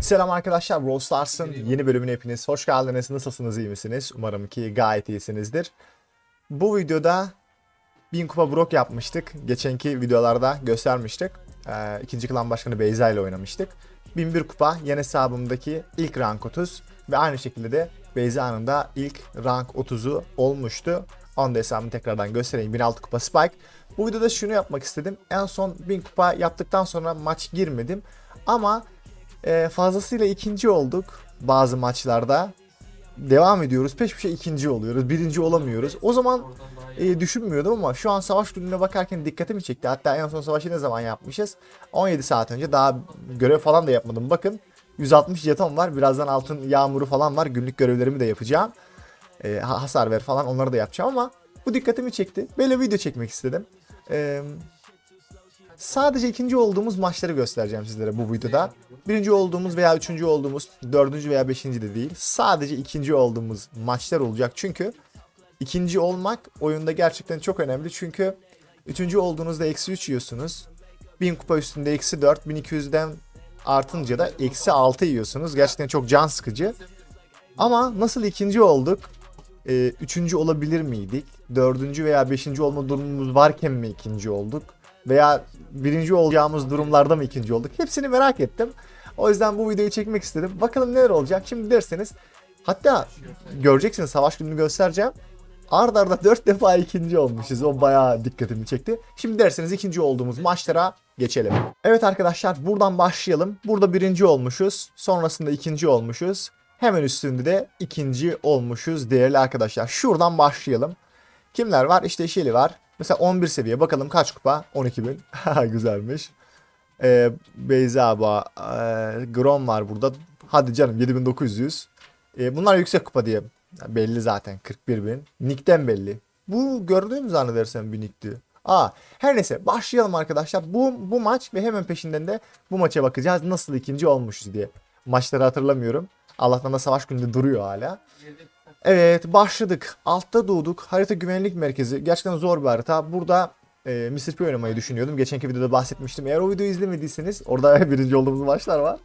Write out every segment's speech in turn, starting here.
Selam arkadaşlar, Brawl Stars'ın yeni bölümüne hepiniz hoş geldiniz. Nasılsınız, iyi misiniz? Umarım ki gayet iyisinizdir. Bu videoda 1000 kupa brok yapmıştık. Geçenki videolarda göstermiştik. Ee, ikinci klan başkanı Beyza ile oynamıştık. 1001 kupa yeni hesabımdaki ilk rank 30 ve aynı şekilde de Beyza'nın da ilk rank 30'u olmuştu. Onu da hesabımı tekrardan göstereyim. 1006 kupa Spike. Bu videoda şunu yapmak istedim. En son 1000 kupa yaptıktan sonra maç girmedim. Ama e, fazlasıyla ikinci olduk bazı maçlarda. Devam ediyoruz. Peş peşe ikinci oluyoruz. Birinci olamıyoruz. O zaman e, düşünmüyordum ama şu an savaş gününe bakarken dikkatimi çekti. Hatta en son savaşı ne zaman yapmışız? 17 saat önce. Daha görev falan da yapmadım. Bakın 160 jeton var. Birazdan altın yağmuru falan var. Günlük görevlerimi de yapacağım. E, ha- hasar ver falan onları da yapacağım ama bu dikkatimi çekti. Böyle video çekmek istedim. Eee Sadece ikinci olduğumuz maçları göstereceğim sizlere bu videoda. Birinci olduğumuz veya üçüncü olduğumuz, dördüncü veya beşinci de değil. Sadece ikinci olduğumuz maçlar olacak. Çünkü ikinci olmak oyunda gerçekten çok önemli. Çünkü üçüncü olduğunuzda eksi 3 yiyorsunuz. 1000 kupa üstünde eksi 4, 1200'den artınca da eksi 6 yiyorsunuz. Gerçekten çok can sıkıcı. Ama nasıl ikinci olduk? Ee, üçüncü olabilir miydik? Dördüncü veya beşinci olma durumumuz varken mi ikinci olduk? Veya birinci olacağımız durumlarda mı ikinci olduk? Hepsini merak ettim. O yüzden bu videoyu çekmek istedim. Bakalım neler olacak. Şimdi derseniz hatta göreceksiniz savaş gününü göstereceğim. Arda arda 4 defa ikinci olmuşuz. O bayağı dikkatimi çekti. Şimdi derseniz ikinci olduğumuz maçlara geçelim. Evet arkadaşlar buradan başlayalım. Burada birinci olmuşuz. Sonrasında ikinci olmuşuz. Hemen üstünde de ikinci olmuşuz değerli arkadaşlar. Şuradan başlayalım. Kimler var? İşte Shelly var. Mesela 11 seviye. Bakalım kaç kupa? 12.000. Güzelmiş. Ee, Beyza Ba, e, Grom var burada. Hadi canım 7900. Ee, bunlar yüksek kupa diye. Belli zaten 41.000. Nick'ten belli. Bu gördüğüm zannedersem bir nick'ti. Aa, her neyse başlayalım arkadaşlar. Bu bu maç ve hemen peşinden de bu maça bakacağız. Nasıl ikinci olmuşuz diye. Maçları hatırlamıyorum. Allah'tan da savaş gününde duruyor hala. Evet başladık. Altta doğduk. Harita güvenlik merkezi. Gerçekten zor bir harita. Burada e. P oynamayı düşünüyordum. Geçenki videoda bahsetmiştim. Eğer o videoyu izlemediyseniz orada birinci olduğumuz maçlar var.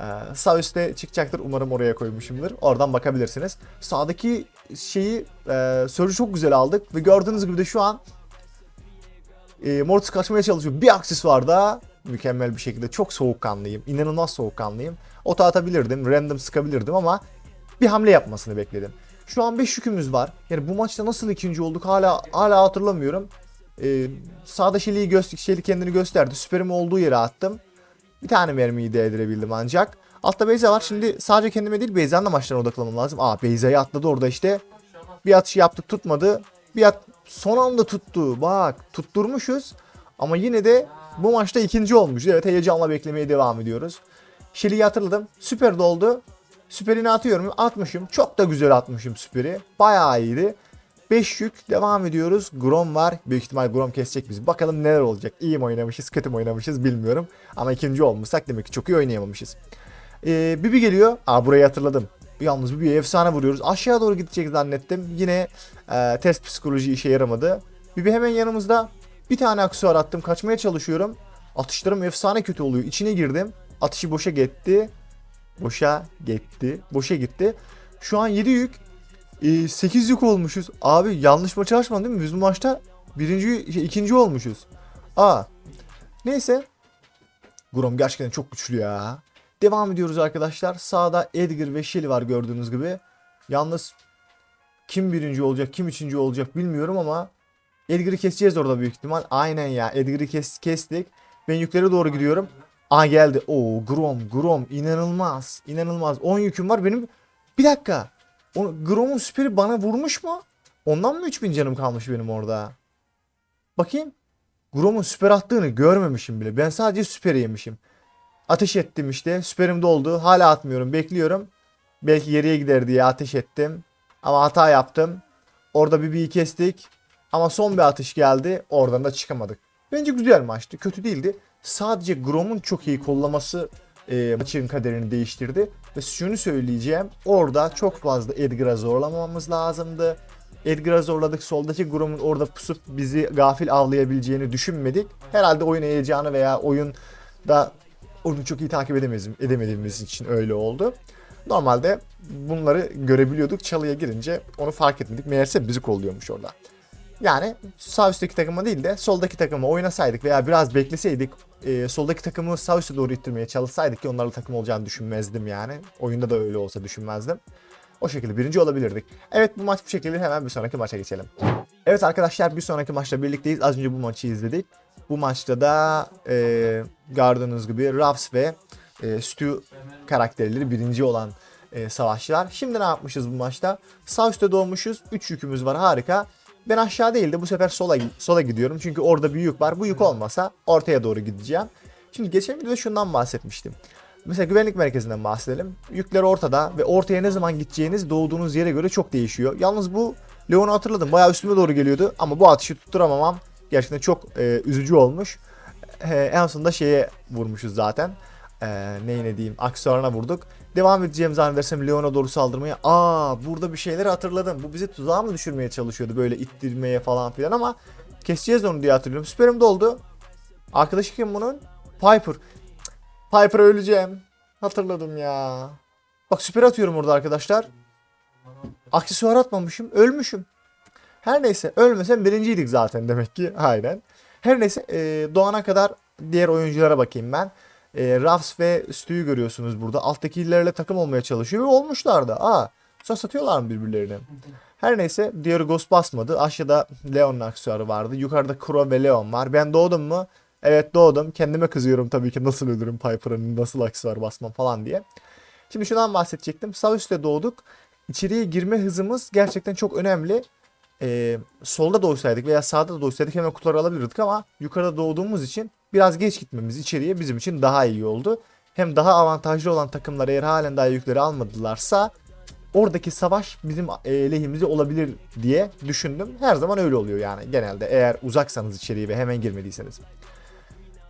Ee, sağ üstte çıkacaktır. Umarım oraya koymuşumdur. Oradan bakabilirsiniz. Sağdaki şeyi e, Surge'ü çok güzel aldık. Ve gördüğünüz gibi de şu an e, Mortis kaçmaya çalışıyor. Bir aksesuarda mükemmel bir şekilde çok soğukkanlıyım. İnanılmaz soğukkanlıyım. Ota atabilirdim. Random sıkabilirdim ama bir hamle yapmasını bekledim. Şu an 5 yükümüz var. Yani bu maçta nasıl ikinci olduk hala hala hatırlamıyorum. Ee, sağda Shelly'i göster Shelly kendini gösterdi. Süperimi olduğu yere attım. Bir tane mermiyi değdirebildim ancak. Altta Beyza var. Şimdi sadece kendime değil Beyza'nın da maçlarına odaklanmam lazım. Aa Beyza'yı atladı orada işte. Bir atış yaptık tutmadı. Bir at son anda tuttu. Bak tutturmuşuz. Ama yine de bu maçta ikinci olmuş. Evet heyecanla beklemeye devam ediyoruz. Shelly'i hatırladım. Süper doldu. Süperini atıyorum. Atmışım. Çok da güzel atmışım süperi. Bayağı iyiydi. 5 yük devam ediyoruz. Grom var. Büyük ihtimal Grom kesecek bizi. Bakalım neler olacak. İyi mi oynamışız, kötü mü oynamışız bilmiyorum. Ama ikinci olmuşsak demek ki çok iyi oynayamamışız. Ee, Bibi geliyor. Aa burayı hatırladım. Yalnız Bibi'ye efsane vuruyoruz. Aşağı doğru gidecek zannettim. Yine e, test psikoloji işe yaramadı. Bibi hemen yanımızda. Bir tane aksesuar attım. Kaçmaya çalışıyorum. Atışlarım efsane kötü oluyor. İçine girdim. Atışı boşa gitti. Boşa gitti. Boşa gitti. Şu an 7 yük. 8 yük olmuşuz. Abi yanlış maça açmadın değil mi? Biz bu maçta birinci, şey, ikinci olmuşuz. Aa. Neyse. Grom gerçekten çok güçlü ya. Devam ediyoruz arkadaşlar. Sağda Edgar ve Shelly var gördüğünüz gibi. Yalnız kim birinci olacak, kim üçüncü olacak bilmiyorum ama Edgar'ı keseceğiz orada büyük ihtimal. Aynen ya. Edgar'ı kes, kestik. Ben yukarı doğru gidiyorum. Aa geldi. Oo Grom, Grom inanılmaz. İnanılmaz. 10 yüküm var benim. Bir dakika. O Grom'un süperi bana vurmuş mu? Ondan mı 3000 canım kalmış benim orada? Bakayım. Grom'un süper attığını görmemişim bile. Ben sadece süperi yemişim. Ateş ettim işte. Süperim doldu. Hala atmıyorum. Bekliyorum. Belki geriye gider diye ateş ettim. Ama hata yaptım. Orada bir bir kestik. Ama son bir atış geldi. Oradan da çıkamadık. Bence güzel maçtı. Kötü değildi. Sadece Grom'un çok iyi kollaması e, maçın kaderini değiştirdi. Ve şunu söyleyeceğim. Orada çok fazla Edgar'a zorlamamamız lazımdı. Edgar'a zorladık. Soldaki Grom'un orada pusup bizi gafil avlayabileceğini düşünmedik. Herhalde oyun heyecanı veya oyunda Onu çok iyi takip edemediğimiz için öyle oldu. Normalde bunları görebiliyorduk. Çalıya girince onu fark etmedik. Meğerse bizi kolluyormuş orada. Yani sağ üstteki takıma değil de soldaki takıma oynasaydık veya biraz bekleseydik e, soldaki takımı sağ üste doğru ittirmeye çalışsaydık ki onlarla takım olacağını düşünmezdim yani. Oyunda da öyle olsa düşünmezdim. O şekilde birinci olabilirdik. Evet bu maç bu şekilde hemen bir sonraki maça geçelim. Evet arkadaşlar bir sonraki maçla birlikteyiz. Az önce bu maçı izledik. Bu maçta da e, gördüğünüz gibi Ruffs ve e, Stu karakterleri birinci olan e, savaşçılar. Şimdi ne yapmışız bu maçta? Sağ üstte doğmuşuz. 3 yükümüz var harika. Ben aşağı değil de bu sefer sola sola gidiyorum. Çünkü orada bir yük var. Bu yük olmasa ortaya doğru gideceğim. Şimdi geçen videoda şundan bahsetmiştim. Mesela güvenlik merkezinden bahsedelim. Yükler ortada ve ortaya ne zaman gideceğiniz doğduğunuz yere göre çok değişiyor. Yalnız bu Leon'u hatırladım. Bayağı üstüme doğru geliyordu ama bu atışı tutturamamam gerçekten çok e, üzücü olmuş. E, en sonunda şeye vurmuşuz zaten. E, neyine diyeyim aksesuarına vurduk. Devam edeceğim zannedersem Leon'a doğru saldırmaya. Aa burada bir şeyleri hatırladım. Bu bizi tuzağa mı düşürmeye çalışıyordu böyle ittirmeye falan filan ama keseceğiz onu diye hatırlıyorum. Süperim doldu. Arkadaşı kim bunun? Piper. Cık, Piper'a öleceğim. Hatırladım ya. Bak süper atıyorum orada arkadaşlar. Aksesuar atmamışım. Ölmüşüm. Her neyse ölmesem birinciydik zaten demek ki. Aynen. Her neyse e, doğana kadar diğer oyunculara bakayım ben. E, Ruffs ve Stu'yu görüyorsunuz burada. Alttakilerle takım olmaya çalışıyor ve olmuşlar da. Aa, sonra satıyorlar mı birbirlerini? Her neyse diğeri Ghost basmadı. Aşağıda Leon'un aksesuarı vardı. Yukarıda Kuro ve Leon var. Ben doğdum mu? Evet doğdum. Kendime kızıyorum tabii ki nasıl ölürüm Piper'ın nasıl aksesuar basmam falan diye. Şimdi şundan bahsedecektim. Sağ üstte doğduk. İçeriye girme hızımız gerçekten çok önemli. Ee, solda doğsaydık veya sağda da doğsaydık hemen kutuları alabilirdik ama yukarıda doğduğumuz için biraz geç gitmemiz içeriye bizim için daha iyi oldu. Hem daha avantajlı olan takımlar eğer halen daha yükleri almadılarsa oradaki savaş bizim e, lehimize olabilir diye düşündüm. Her zaman öyle oluyor yani genelde eğer uzaksanız içeriye ve hemen girmediyseniz.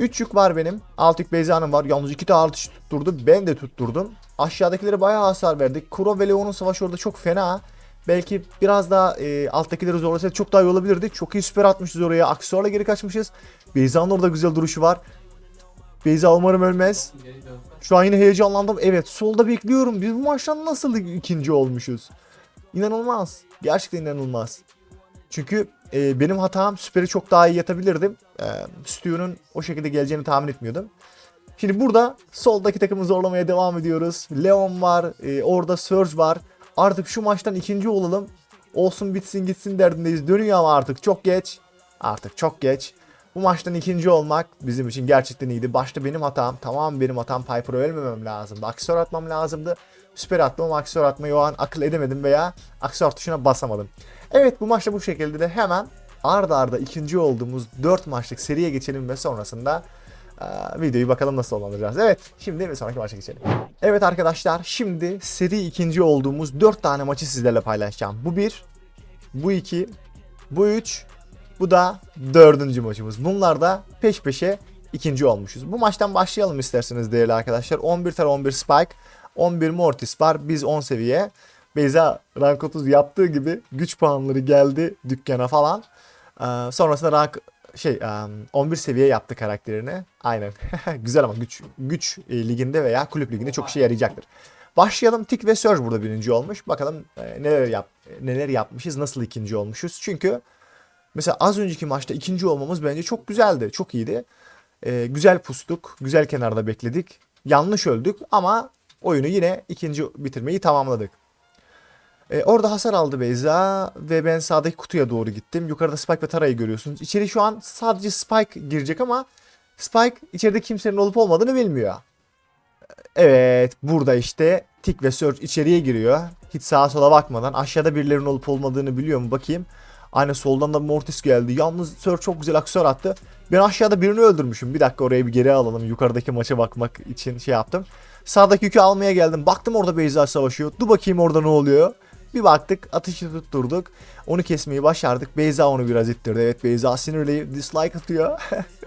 3 yük var benim. Alt yük Beyza'nın var. Yalnız 2 tane artış tutturdu. Ben de tutturdum. Aşağıdakileri bayağı hasar verdik. Kuro ve Leon'un savaşı orada çok fena. Belki biraz daha e, alttakileri zorlasaydı çok daha iyi olabilirdi. Çok iyi süper atmışız oraya. Aksesuarla geri kaçmışız. Beyza'nın orada güzel duruşu var. Beyza umarım ölmez. Şu an yine heyecanlandım. Evet solda bekliyorum. Biz bu maçtan nasıl ikinci olmuşuz? İnanılmaz. Gerçekten inanılmaz. Çünkü e, benim hatam süperi çok daha iyi yatabilirdim. E, Stu'nun o şekilde geleceğini tahmin etmiyordum. Şimdi burada soldaki takımı zorlamaya devam ediyoruz. Leon var, e, orada Surge var. Artık şu maçtan ikinci olalım. Olsun bitsin gitsin derdindeyiz. Dönüyor ama artık çok geç. Artık çok geç. Bu maçtan ikinci olmak bizim için gerçekten iyiydi. Başta benim hatam. Tamam benim hatam Piper'a ölmemem lazımdı. Aksiyör atmam lazımdı. Süper atmam aksiyör atmayı o an akıl edemedim veya aksiyör tuşuna basamadım. Evet bu maçta bu şekilde de hemen arda arda ikinci olduğumuz 4 maçlık seriye geçelim ve sonrasında videoyu bakalım nasıl sonlandıracağız. Evet şimdi bir sonraki maça geçelim. Evet arkadaşlar şimdi seri ikinci olduğumuz 4 tane maçı sizlerle paylaşacağım. Bu bir, bu iki, bu üç, bu da dördüncü maçımız. Bunlar da peş peşe ikinci olmuşuz. Bu maçtan başlayalım isterseniz değerli arkadaşlar. 11 tane 11 Spike, 11 Mortis var. Biz 10 seviye. Beyza rank 30 yaptığı gibi güç puanları geldi dükkana falan. Sonrasında rank şey um, 11 seviye yaptı karakterini. Aynen. Güzel ama güç güç e, liginde veya kulüp liginde çok işe yarayacaktır. Başlayalım. Tik ve Surge burada birinci olmuş. Bakalım e, neler yap neler yapmışız, nasıl ikinci olmuşuz. Çünkü mesela az önceki maçta ikinci olmamız bence çok güzeldi. Çok iyiydi. E, güzel pustuk. Güzel kenarda bekledik. Yanlış öldük ama oyunu yine ikinci bitirmeyi tamamladık. E, orada hasar aldı Beyza ve ben sağdaki kutuya doğru gittim. Yukarıda Spike ve Tara'yı görüyorsunuz. İçeri şu an sadece Spike girecek ama Spike içeride kimsenin olup olmadığını bilmiyor. Evet burada işte Tik ve Surge içeriye giriyor. Hiç sağa sola bakmadan aşağıda birilerinin olup olmadığını biliyor mu bakayım. Aynı soldan da Mortis geldi. Yalnız Surge çok güzel aksiyör attı. Ben aşağıda birini öldürmüşüm. Bir dakika oraya bir geri alalım. Yukarıdaki maça bakmak için şey yaptım. Sağdaki yükü almaya geldim. Baktım orada Beyza savaşıyor. Dur bakayım orada ne oluyor. Bir baktık atışı tutturduk. Onu kesmeyi başardık. Beyza onu biraz ittirdi. Evet Beyza sinirli dislike atıyor.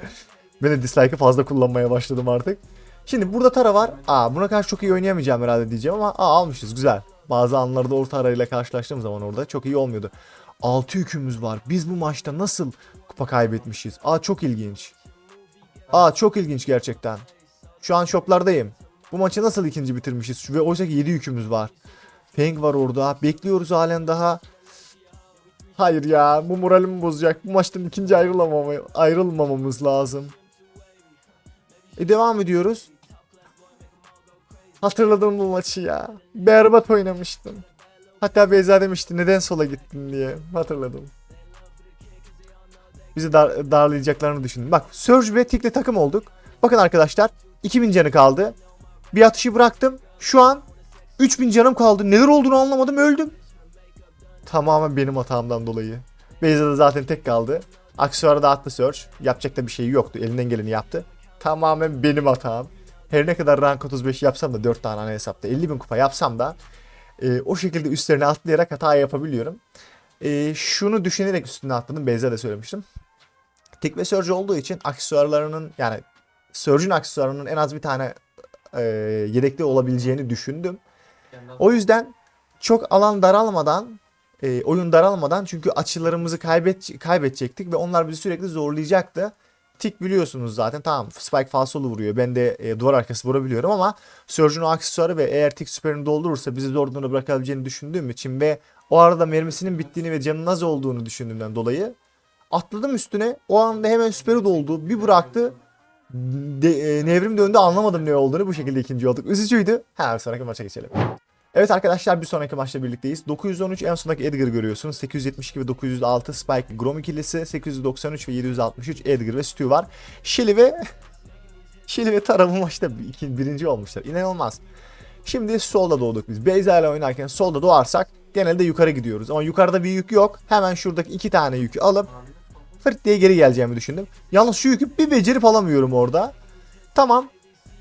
ben de dislike'ı fazla kullanmaya başladım artık. Şimdi burada Tara var. Aa buna karşı çok iyi oynayamayacağım herhalde diyeceğim ama aa almışız güzel. Bazı anlarda orta arayla karşılaştığım zaman orada çok iyi olmuyordu. 6 yükümüz var. Biz bu maçta nasıl kupa kaybetmişiz? Aa çok ilginç. Aa çok ilginç gerçekten. Şu an shoplardayım. Bu maçı nasıl ikinci bitirmişiz? Ve oysa ki 7 yükümüz var. Feng var orada. Bekliyoruz halen daha. Hayır ya bu moralimi bozacak. Bu maçtan ikinci ayrılamama, ayrılmamamız lazım. E devam ediyoruz. Hatırladım bu maçı ya. Berbat oynamıştım. Hatta Beyza demişti neden sola gittin diye. Hatırladım. Bizi dar- darlayacaklarını düşündüm. Bak Surge ve Tick'le takım olduk. Bakın arkadaşlar 2000 canı kaldı. Bir atışı bıraktım. Şu an 3000 canım kaldı. Neler olduğunu anlamadım öldüm. Tamamen benim hatamdan dolayı. Beyza da zaten tek kaldı. Aksesuarı da attı Surge. Yapacak da bir şey yoktu. Elinden geleni yaptı. Tamamen benim hatam. Her ne kadar rank 35 yapsam da 4 tane ana hesapta 50 bin kupa yapsam da e, o şekilde üstlerine atlayarak hata yapabiliyorum. E, şunu düşünerek üstüne atladım. Beyza da söylemiştim. Tek ve Surge olduğu için aksesuarlarının yani Surge'ün aksesuarının en az bir tane e, yedekte olabileceğini düşündüm. O yüzden çok alan daralmadan e, oyun daralmadan çünkü açılarımızı kaybet kaybedecektik ve onlar bizi sürekli zorlayacaktı. Tik biliyorsunuz zaten tamam Spike falsolu vuruyor. Ben de e, duvar arkası vurabiliyorum ama Surge'un aksesuarı ve eğer Tik süperini doldurursa bizi zor bırakabileceğini düşündüğüm için ve o arada mermisinin bittiğini ve canının az olduğunu düşündüğümden dolayı atladım üstüne. O anda hemen süperi doldu. Bir bıraktı. De, e, nevrim döndü anlamadım ne olduğunu. Bu şekilde ikinci olduk. Üzücüydü. Hemen sonraki maça geçelim. Evet arkadaşlar bir sonraki maçla birlikteyiz. 913 en sondaki Edgar görüyorsunuz. 872 ve 906 Spike Grom ikilisi. 893 ve 763 Edgar ve Stu var. Shelly ve Shelly ve Tara bu maçta birinci olmuşlar. İnanılmaz. Şimdi solda doğduk biz. Beyza ile oynarken solda doğarsak genelde yukarı gidiyoruz. Ama yukarıda bir yük yok. Hemen şuradaki iki tane yükü alıp fırt diye geri geleceğimi düşündüm. Yalnız şu yükü bir becerip alamıyorum orada. Tamam.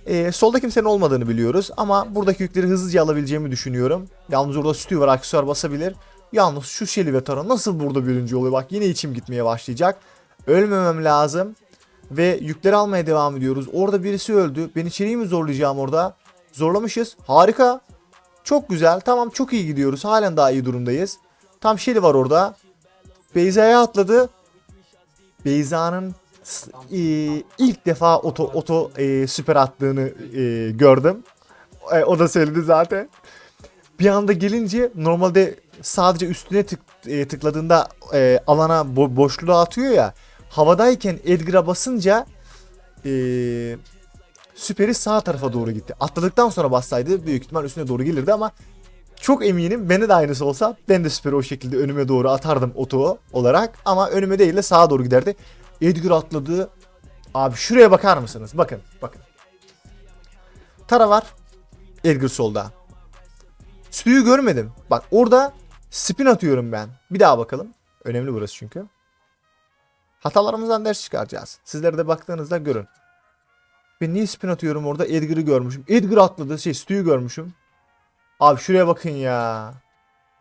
Ee, solda kimsenin olmadığını biliyoruz ama buradaki yükleri hızlıca alabileceğimi düşünüyorum. Yalnız orada Stu var aksesuar basabilir. Yalnız şu Shelly ve Tara nasıl burada birinci oluyor bak yine içim gitmeye başlayacak. Ölmemem lazım. Ve yükleri almaya devam ediyoruz. Orada birisi öldü. Ben içeriği mi zorlayacağım orada? Zorlamışız. Harika. Çok güzel. Tamam çok iyi gidiyoruz. Halen daha iyi durumdayız. Tam Shelly var orada. Beyza'ya atladı. Beyza'nın e, ilk defa oto oto e, süper attığını e, gördüm. E, o da söyledi zaten. Bir anda gelince normalde sadece üstüne tık, e, tıkladığında e, alana bo- boşluğa atıyor ya. Havadayken Edgar'a basınca e, süperi sağ tarafa doğru gitti. Atladıktan sonra bassaydı büyük ihtimal üstüne doğru gelirdi ama çok eminim bende de aynısı olsa ben de süperi o şekilde önüme doğru atardım oto olarak ama önüme değil de sağa doğru giderdi. Edgar atladı. Abi şuraya bakar mısınız? Bakın bakın. Tara var. Edgar solda. Stu'yu görmedim. Bak orada spin atıyorum ben. Bir daha bakalım. Önemli burası çünkü. Hatalarımızdan ders çıkaracağız. Sizler de baktığınızda görün. Ben niye spin atıyorum orada? Edgar'ı görmüşüm. Edgar atladı. Şey Stu'yu görmüşüm. Abi şuraya bakın ya.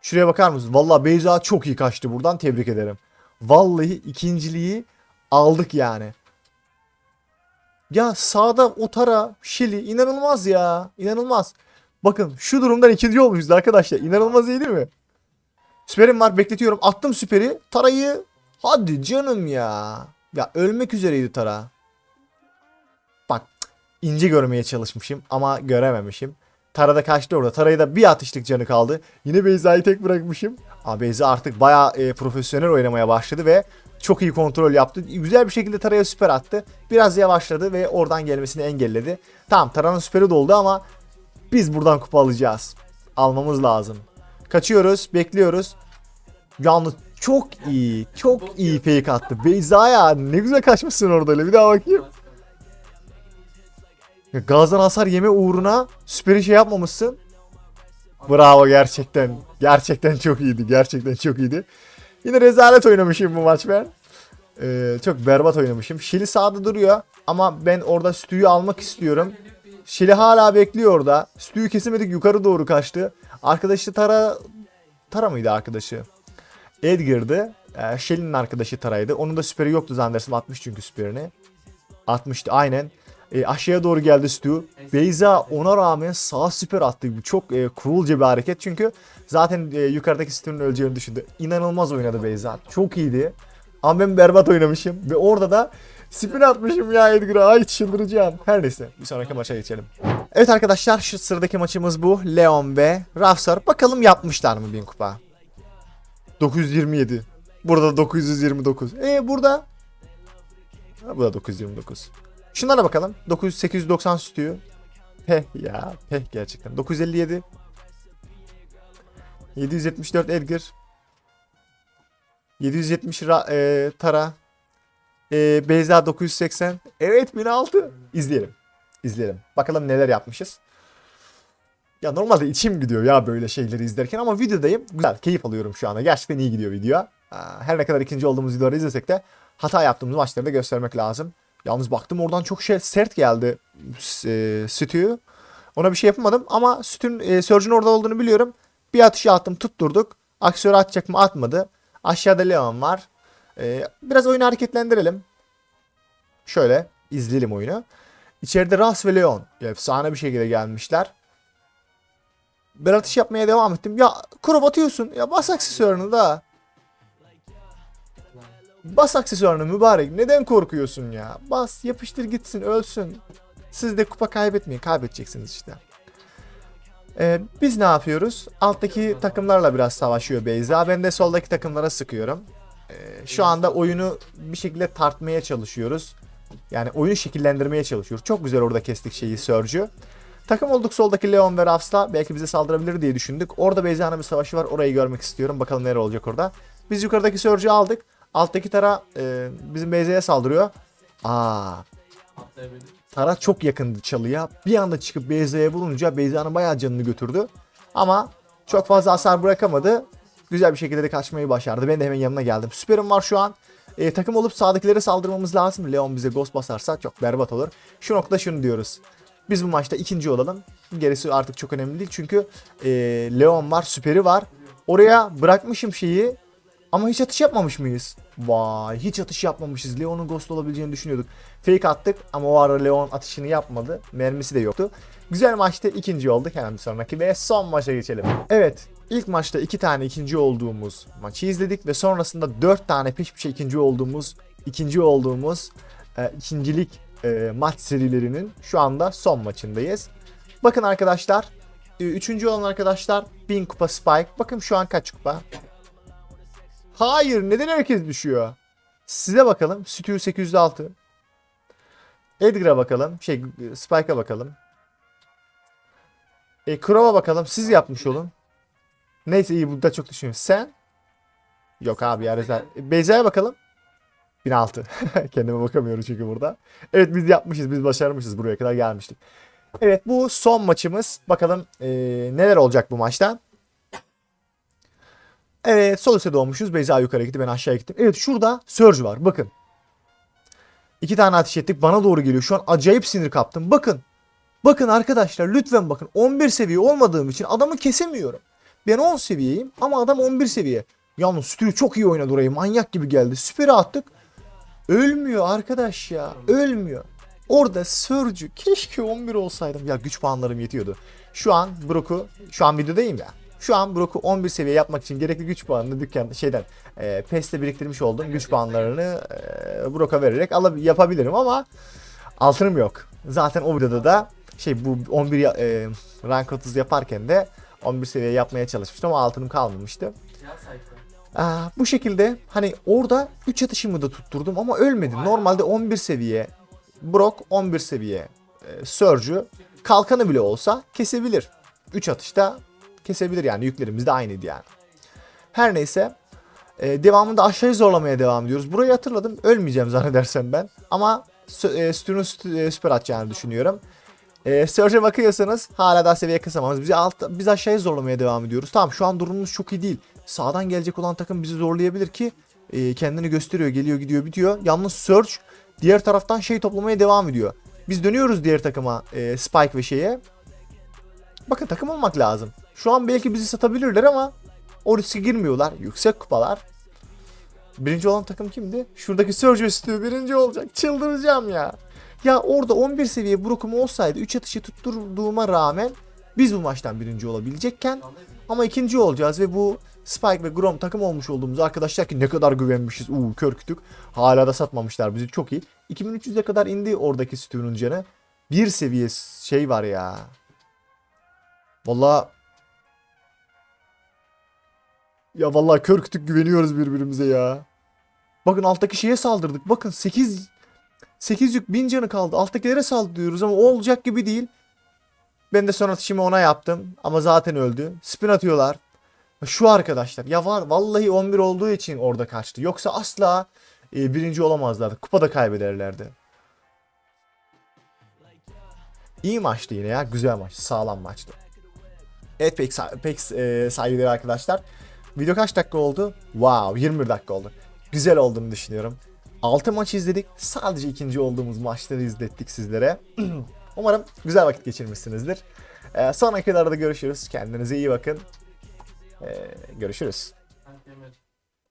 Şuraya bakar mısınız? Vallahi Beyza çok iyi kaçtı buradan. Tebrik ederim. Vallahi ikinciliği aldık yani. Ya sağda Otara, Şili inanılmaz ya. İnanılmaz. Bakın şu durumdan ikinci olmuşuz arkadaşlar. İnanılmaz iyi değil mi? Süperim var bekletiyorum. Attım süperi. Tara'yı hadi canım ya. Ya ölmek üzereydi Tara. Bak ince görmeye çalışmışım ama görememişim. Tara da kaçtı orada. Tara'yı da bir atışlık canı kaldı. Yine Beyza'yı tek bırakmışım. Ama Beyza artık bayağı e, profesyonel oynamaya başladı ve çok iyi kontrol yaptı. Güzel bir şekilde Tara'ya süper attı. Biraz yavaşladı ve oradan gelmesini engelledi. Tamam Tara'nın süperi doldu ama biz buradan kupa alacağız. Almamız lazım. Kaçıyoruz, bekliyoruz. Yalnız çok iyi, çok iyi fake attı. Beyza ya ne güzel kaçmışsın orada öyle. Bir daha bakayım. Gazdan hasar yeme uğruna süperi şey yapmamışsın. Bravo gerçekten. Gerçekten çok iyiydi. Gerçekten çok iyiydi. Yine rezalet oynamışım bu maç ben. Ee, çok berbat oynamışım. Şili sağda duruyor ama ben orada Stu'yu almak istiyorum. Şili hala bekliyor orada. Stu'yu kesemedik yukarı doğru kaçtı. Arkadaşı Tara... Tara mıydı arkadaşı? Edgar'dı. Ee, Shelly'nin arkadaşı Tara'ydı. Onun da süperi yoktu zannedersem. Atmış çünkü süperini. Atmıştı aynen. E, aşağıya doğru geldi Stu. Beyza ona rağmen sağ süper attı. Bu çok e, cruelce bir hareket çünkü zaten e, yukarıdaki Stu'nun öleceğini düşündü. İnanılmaz oynadı Beyza. Çok iyiydi. Ama ben berbat oynamışım ve orada da Spin atmışım ya Edgar'a. Ay çıldıracağım. Her neyse bir sonraki maça geçelim. Evet arkadaşlar şu sıradaki maçımız bu. Leon ve Rafsar. Bakalım yapmışlar mı 1000 kupa? 927. Burada 929. E burada? Ha, bu da 929. Şunlara bakalım. 900 890 stüdyo. Peh ya. Peh gerçekten. 957. 774 Edgar. 770 Ra- e, Tara. E, Beyza 980. Evet 1006. İzleyelim. İzleyelim. Bakalım neler yapmışız. Ya normalde içim gidiyor ya böyle şeyleri izlerken ama videodayım. Güzel. Keyif alıyorum şu anda. Gerçekten iyi gidiyor video. Her ne kadar ikinci olduğumuz videoları izlesek de hata yaptığımız maçları da göstermek lazım. Yalnız baktım oradan çok şey sert geldi e, Stu. Ona bir şey yapamadım ama Stu'nun e, Surge'ün orada olduğunu biliyorum. Bir atış attım tutturduk. Aksiyonu atacak mı atmadı. Aşağıda Leon var. E, biraz oyunu hareketlendirelim. Şöyle izleyelim oyunu. İçeride Ras ve Leon. Efsane bir şekilde gelmişler. Ben atış yapmaya devam ettim. Ya kuru batıyorsun. Ya bas aksesuarını da. Bas aksesuarını mübarek. Neden korkuyorsun ya? Bas yapıştır gitsin ölsün. Siz de kupa kaybetmeyin. Kaybedeceksiniz işte. Ee, biz ne yapıyoruz? Alttaki takımlarla biraz savaşıyor Beyza. Ben de soldaki takımlara sıkıyorum. Ee, şu anda oyunu bir şekilde tartmaya çalışıyoruz. Yani oyunu şekillendirmeye çalışıyoruz. Çok güzel orada kestik şeyi Surge'ü. Takım olduk soldaki Leon ve Rafs'la. Belki bize saldırabilir diye düşündük. Orada Beyza'nın bir savaşı var. Orayı görmek istiyorum. Bakalım neler olacak orada. Biz yukarıdaki Surge'ü aldık. Alttaki Tara e, bizim Beyza'ya saldırıyor. Aa, Tara çok yakındı çalıya. Bir anda çıkıp Beyza'ya bulunca Beyza'nın bayağı canını götürdü. Ama çok fazla hasar bırakamadı. Güzel bir şekilde de kaçmayı başardı. Ben de hemen yanına geldim. Süperim var şu an. E, takım olup sağdakilere saldırmamız lazım. Leon bize ghost basarsa çok berbat olur. Şu noktada şunu diyoruz. Biz bu maçta ikinci olalım. Gerisi artık çok önemli değil. Çünkü e, Leon var, süperi var. Oraya bırakmışım şeyi. Ama hiç atış yapmamış mıyız? Vay hiç atış yapmamışız. Leon'un ghost olabileceğini düşünüyorduk. Fake attık ama o ara Leon atışını yapmadı. Mermisi de yoktu. Güzel maçta ikinci olduk. Hemen bir sonraki ve son maça geçelim. Evet ilk maçta iki tane ikinci olduğumuz maçı izledik. Ve sonrasında dört tane peş peşe ikinci olduğumuz ikinci olduğumuz e, ikincilik e, maç serilerinin şu anda son maçındayız. Bakın arkadaşlar. e, Üçüncü olan arkadaşlar 1000 kupa Spike. Bakın şu an kaç kupa? Hayır neden herkes düşüyor? Size bakalım. Stu 806. Edgar'a bakalım. Şey Spike'a bakalım. E Crow'a bakalım. Siz yapmış olun. Neyse iyi burada çok düşünüyorum. Sen? Yok abi ya Rezel. Beyza'ya bakalım. 1006. Kendime bakamıyorum çünkü burada. Evet biz yapmışız. Biz başarmışız. Buraya kadar gelmiştik. Evet bu son maçımız. Bakalım e, neler olacak bu maçta. Evet sol üstte doğmuşuz. Beyza yukarı gitti ben aşağı gittim. Evet şurada Surge var bakın. İki tane ateş ettik bana doğru geliyor. Şu an acayip sinir kaptım. Bakın. Bakın arkadaşlar lütfen bakın. 11 seviye olmadığım için adamı kesemiyorum. Ben 10 seviyeyim ama adam 11 seviye. Yalnız Stu çok iyi oynadı orayı. Manyak gibi geldi. Süperi attık. Ölmüyor arkadaş ya. Ölmüyor. Orada Surge'ü keşke 11 olsaydım. Ya güç puanlarım yetiyordu. Şu an Brock'u şu an videodayım ya. Şu an Brock'u 11 seviye yapmak için gerekli güç puanını dükkan şeyden e, PES'te biriktirmiş olduğum güç puanlarını e, Brock'a vererek alab- yapabilirim ama altınım yok. Zaten o videoda da şey bu 11 ya- e, rank 30 yaparken de 11 seviye yapmaya çalışmıştım ama altınım kalmamıştı. Aa, bu şekilde hani orada 3 atışımı da tutturdum ama ölmedim. Normalde 11 seviye Brock 11 seviye e, Surge'ü kalkanı bile olsa kesebilir. 3 atışta kesebilir yani yüklerimiz de aynıydı yani. Her neyse e, devamında aşağıya zorlamaya devam ediyoruz. Burayı hatırladım ölmeyeceğim zannedersem ben ama e, Stu'nun sü- e, süper atacağını düşünüyorum. E, Surge'e bakıyorsanız hala daha seviye kısamamız. Biz, alt, biz aşağıya zorlamaya devam ediyoruz. Tamam şu an durumumuz çok iyi değil. Sağdan gelecek olan takım bizi zorlayabilir ki e, kendini gösteriyor, geliyor, gidiyor, bitiyor. Yalnız Surge diğer taraftan şey toplamaya devam ediyor. Biz dönüyoruz diğer takıma e, Spike ve şeye. Bakın takım olmak lazım. Şu an belki bizi satabilirler ama o riske girmiyorlar. Yüksek kupalar. Birinci olan takım kimdi? Şuradaki ve Stu birinci olacak. Çıldıracağım ya. Ya orada 11 seviye Brock'um olsaydı 3 atışı tutturduğuma rağmen biz bu maçtan birinci olabilecekken ama ikinci olacağız ve bu Spike ve Grom takım olmuş olduğumuz arkadaşlar ki ne kadar güvenmişiz. Uuu kör kütük. Hala da satmamışlar bizi çok iyi. 2300'e kadar indi oradaki Steven'ın canı. Bir seviye şey var ya. Vallahi ya vallahi kör kütük güveniyoruz birbirimize ya. Bakın alttaki şeye saldırdık. Bakın 8 8 yük 1000 canı kaldı. Alttakilere saldırıyoruz ama olacak gibi değil. Ben de son atışımı ona yaptım ama zaten öldü. Spin atıyorlar. Şu arkadaşlar ya var vallahi 11 olduğu için orada kaçtı. Yoksa asla e, birinci olamazlardı. Kupada kaybederlerdi. İyi maçtı yine ya. Güzel maç. Sağlam maçtı. Evet pek, pek e, saygıdeğer arkadaşlar. Video kaç dakika oldu? Wow 21 dakika oldu. Güzel olduğunu düşünüyorum. 6 maç izledik. Sadece ikinci olduğumuz maçları izlettik sizlere. Umarım güzel vakit geçirmişsinizdir. Ee, sonraki videolarda görüşürüz. Kendinize iyi bakın. Ee, görüşürüz.